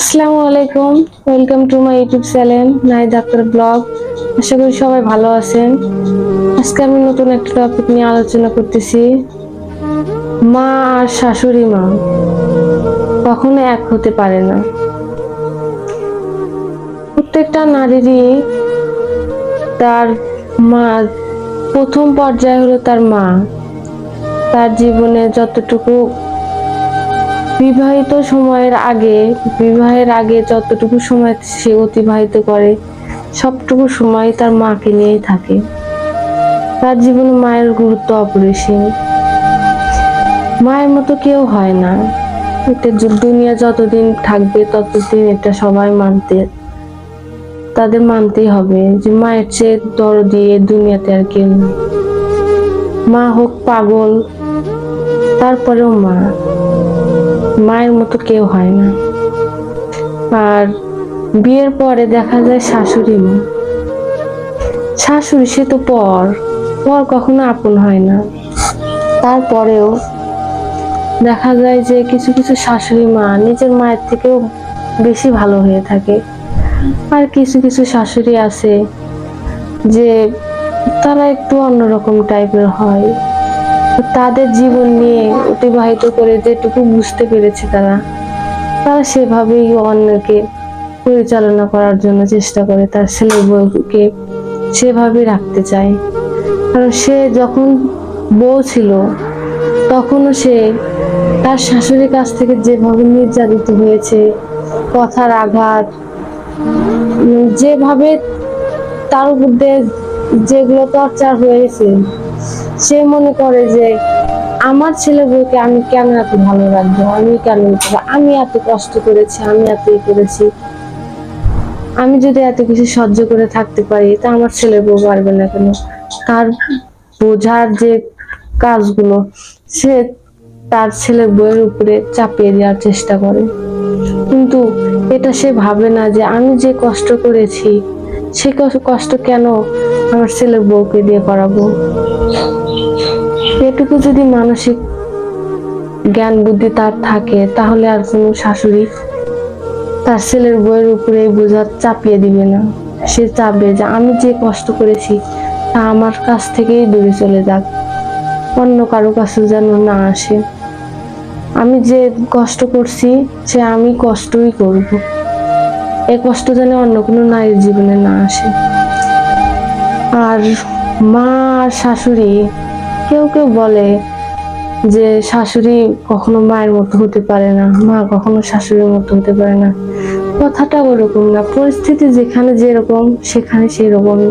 আসসালামু আলাইকুম। Welcome to my YouTube channel নাই ডাক্তার ব্লগ আশা করি সবাই ভালো আছেন। আজকে আমি নতুন একটা টপিক নিয়ে আলোচনা করতেছি। মা আর শাশুড়ি মা কখনো এক হতে পারে না। প্রত্যেকটা নারীরই তার মা, প্রথম পর্যায়ে হলো তার মা। তার জীবনে যতটুকু বিবাহিত সময়ের আগে, বিবাহের আগে যতটুকু সময় সে অতিবাহিত করে, সবটুকু সময় তার মাকে নিয়েই থাকে। তার জীবনে মায়ের গুরুত্ব অপরিসীম। মায়ের মতো কেউ হয় না। এটা দুনিয়া যতদিন থাকবে, ততদিন এটা সবাই মানতে, তাদের মানতেই হবে যে মায়ের চেয়ে দর দিয়ে দুনিয়াতে আর কেউ মা হোক পাগল, তারপরেও মা। মায়ের মতো কেউ হয় না। আর বিয়ের পরে দেখা যায় শাশুড়ি মা। শাশুড়ি সে তো পর পর কখনো আপন হয় না। তারপরেও দেখা যায় যে কিছু কিছু শাশুড়ি মা নিজের মায়ের থেকেও বেশি ভালো হয়ে থাকে। আর কিছু কিছু শাশুড়ি আছে যে তারা একটু অন্যরকম টাইপের হয়। তাদের জীবন নিয়ে অতিবাহিত করে যেটুকু বুঝতে পেরেছে তারা তারা সেভাবেই অন্যকে পরিচালনা করার জন্য চেষ্টা করে, তার ছেলে বউকে সেভাবে রাখতে চায়। কারণ সে যখন বউ ছিল, তখনও সে তার শাশুড়ির কাছ থেকে যেভাবে নির্যাতিত হয়েছে, কথার আঘাত, যেভাবে তার উপর দিয়ে যেগুলো টর্চার হয়েছে সে মনে করে যে আমার ছেলে বউকে আমি কেন এত ভালো রাখব? আমি কেন? আমি এত কষ্ট করেছি, আমি এত করেছি। আমি যদি এত কিছু সহ্য করে থাকতে পারি, তা আমার ছেলে বউ পারবে না কেন? তার বোঝার যে কাজগুলো, সে তার ছেলে বউয়ের উপরে চাপিয়ে দেওয়ার চেষ্টা করে। কিন্তু এটা সে ভাবে না যে আমি যে কষ্ট করেছি, সে কষ্ট কেন আমার ছেলে বউকে দিয়ে করাবো? এটুকু যদি মানসিক জ্ঞান, বুদ্ধি তার থাকে, তাহলে আর কোনো শাশুড়ি তার ছেলের বইয়ের উপরে বোঝা চাপিয়ে দিবে না। সে চাপবে যে, আমি যে কষ্ট করেছি তা আমার কাছ থেকেই দূরে চলে যাক। অন্য কারও কাছে যেন না আসে। আমি যে কষ্ট করছি, সে আমি কষ্টই করব। এই কষ্ট যেন অন্য কোনো নারীর জীবনে না আসে। আর মা আর শাশুড়ি কেউ কেউ বলে যে শাশুড়ি কখনো মায়ের মতো হতে পারে না মা কখনো শাশুড়ির মতো হতে পারে না। কথাটা ওরকম না পরিস্থিতি যেখানে যেরকম সেখানে সেরকমই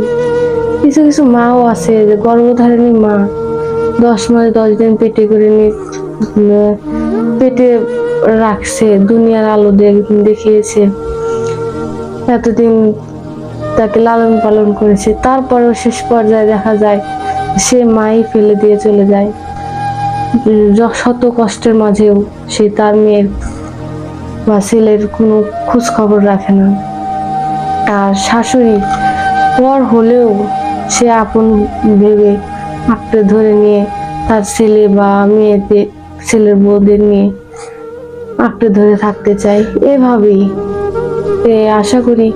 কিছু কিছু মাও আছে যে গর্ভধারিণী মা দশ মাস দশ দিন পেটে করে নি উম, পেটে রাখছে দুনিয়ার আলো দেখিয়েছে। এতদিন তাকে লালন পালন করেছে। তারপরেও শেষ পর্যায়ে দেখা যায়, সে মাই ফেলে দিয়ে চলে যায়। শত কষ্টের মাঝেও সে তার মেয়ের বা ছেলের কোনো খোঁজ খবর রাখে না। আর শাশুড়ি পর হলেও সে আপন ভেবে আঁকড়ে ধরে নিয়ে তার ছেলে বা মেয়েদের ছেলের বউদের নিয়ে আঁকড়ে ধরে থাকতে চায়। এভাবেই আশা করি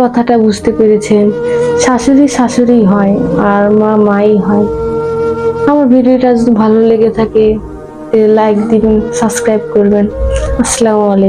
কথাটা বুঝতে পেরেছেন শাশুড়ি শাশুড়ি হয় আর মা মাই হয়। আমার ভিডিওটা যদি ভালো লেগে থাকে লাইক দিবেন সাবস্ক্রাইব করবেন। আসসালামু আলাইকুম।